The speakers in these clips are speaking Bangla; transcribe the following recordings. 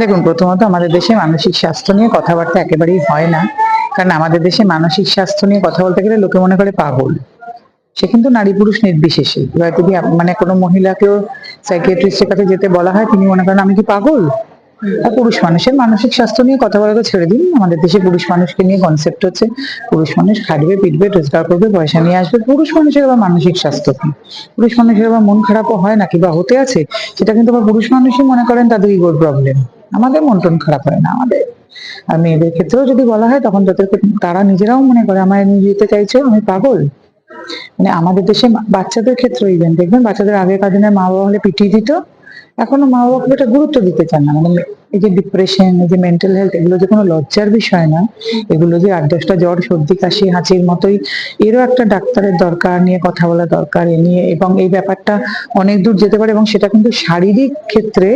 দেখুন, প্রথমত আমাদের দেশে মানসিক স্বাস্থ্য নিয়ে কথাবার্তা একেবারেই হয় না। কারণ আমাদের দেশে মানসিক স্বাস্থ্য নিয়ে কথা বলতে গেলে লোকে মনে করে পাগল। সে কিন্তু নারী পুরুষ নির্বিশেষে। এবার যদি মানে কোনো মহিলাকেও সাইকিয়াট্রিস্টের কাছে যেতে বলা হয়, তিনি মনে করেন, আমি কি পাগল? পুরুষ মানুষের মানসিক স্বাস্থ্য নিয়ে কথা বলা তো ছেড়ে দিন। আমাদের দেশে পুরুষ মানুষকে নিয়ে কনসেপ্ট হচ্ছে, পুরুষ মানুষ খাটবে, পিটবে, রোজগার করবে, পয়সা নিয়ে আসবে। পুরুষ মানুষের আবার মানসিক স্বাস্থ্য কি? পুরুষ মানুষের আবার মন খারাপও হয় নাকি বা হতে আছে? সেটা কিন্তু আবার পুরুষ মানুষই মনে করেন তাদের ইগোর প্রবলেম আমাদের মন টন খারাপ হয় না, আমাদের। আর মেয়েদের ক্ষেত্রেও যদি বলা হয়, তখন তাদেরকে তারা নিজেরাও মনে করে নিয়ে যেতে চাইছো, আমি পাগল? মানে আমাদের দেশে বাচ্চাদের ক্ষেত্রে ইভেন দেখবেন বাচ্চাদের আগেকার দিনের মা বাবা হলে পিটিয়ে দিত, এখনও মা বাবা খুব একটা গুরুত্ব দিতে চান না। মানে এই যে ডিপ্রেশন এই যে মেন্টাল হেলথ এগুলো যে কোনো লজ্জার বিষয় না, এগুলো যে আট দশটা জ্বর, সর্দি, কাশি, হাঁচির মতোই, এরও একটা ডাক্তারের দরকার নিয়ে কথা বলা দরকার এ নিয়ে, এবং এই ব্যাপারটা অনেক দূর যেতে পারে, এবং সেটা কিন্তু শারীরিক ক্ষেত্রে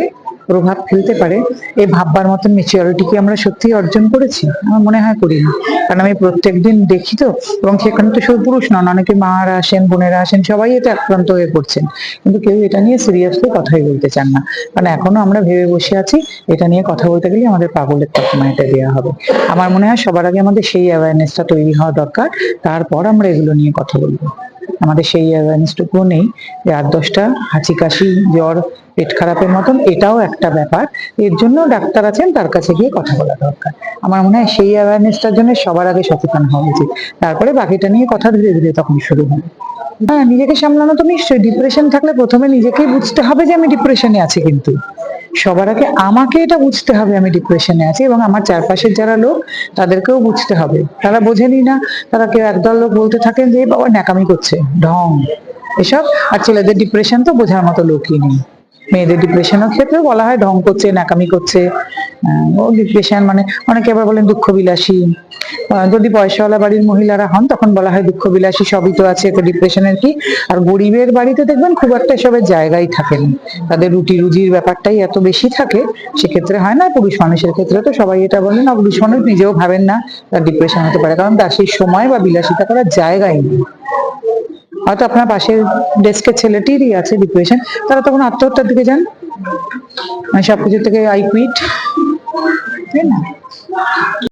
প্রভাব ফেলতে পারে, এই ভাববার মতন মেচিউরিটি কি আমরা সত্যি অর্জন করেছি? আমার মনে হয় করিনি কারণ আমি প্রত্যেকদিন দেখি তো, এবং সেখানে তো শুধু পুরুষ নন, অনেকে মারা আসেন, বোনেরা আসেন, সবাই এতে আক্রান্ত হয়ে পড়ছেন। কিন্তু কেউ এটা নিয়ে সিরিয়াসলি কথাই বলতে চান না। কারণ এখনও আমরা ভেবে বসে আছি, এটা নিয়ে কথা বলতে গেলে আমাদের পাগলের তকমা এটা দেওয়া হবে। আমার মনে হয় সবার আগে আমাদের সেই অ্যাওয়ারনেসটা তৈরি হওয়া দরকার, তারপর আমরা এগুলো নিয়ে কথা বলব। আমাদের সেই অ্যাওয়ারনেসটুকুও নেই যে আট দশটা, হাঁচি কাশি, জ্বর, পেট খারাপের মতন এটাও একটা ব্যাপার। এর জন্য ডাক্তার আছেন, তার কাছে গিয়ে কথা বলা দরকার। আমার মনে হয় সেই অ্যাওয়ারনেসটার জন্য সবার আগে সচেতন হওয়া উচিত। তারপরে বাকিটা নিয়ে কথা ধীরে ধীরে তখন শুরু হবে। হ্যাঁ নিজেকে সামলানো তো নিশ্চয়ই। ডিপ্রেশন থাকলে প্রথমে নিজেকেই বুঝতে হবে যে আমি ডিপ্রেশনে আছি কিন্তু। সবার আগে আমাকে এটা বুঝতে হবে আমি ডিপ্রেশনে আছি এবং আমার চারপাশের যারা লোক, তাদেরকেও বুঝতে হবে। তারা বোঝেনি না, তারা কেউ একদল লোক বলতে থাকেন যে বাবা ন্যাকামি করছে। ঢং। এসব। আর ছেলেদের ডিপ্রেশন তো বোঝার মতো লোকই নেই। মেয়েদের ডিপ্রেশনের ক্ষেত্রেও বলা হয় ঢং করছে, ন্যাকামি করছে। ও ডিপ্রেশন মানে অনেকে আবার বলেন দুঃখ বিলাসী যদি পয়সাওয়ালা বাড়ির মহিলারা হন, তখন বলা হয় দুঃখ বিলাসী সবই তো আছে তো ডিপ্রেশনের কি? আর গরিবের বাড়িতে দেখবেন খুব একটা এসবের জায়গায় থাকেন তাদের রুটি রুজির ব্যাপারটাই এত বেশি থাকে, সেক্ষেত্রে হয় না, পুরুষ মানুষের ক্ষেত্রে তো সবাই এটা বলেন না পুরুষ মানুষ নিজেও ভাবেন না, তার ডিপ্রেশন হতে পারে, কারণ তার সেই সময় বা বিলাসিতা করার জায়গাই নেই। হয়তো আপনার পাশের ডেস্কের ছেলেটিরই আছে ডিপ্রেশন তারা তখন আত্মহত্যার দিকে যান? মানে সবকিছু থেকে আই কুইট তাই না?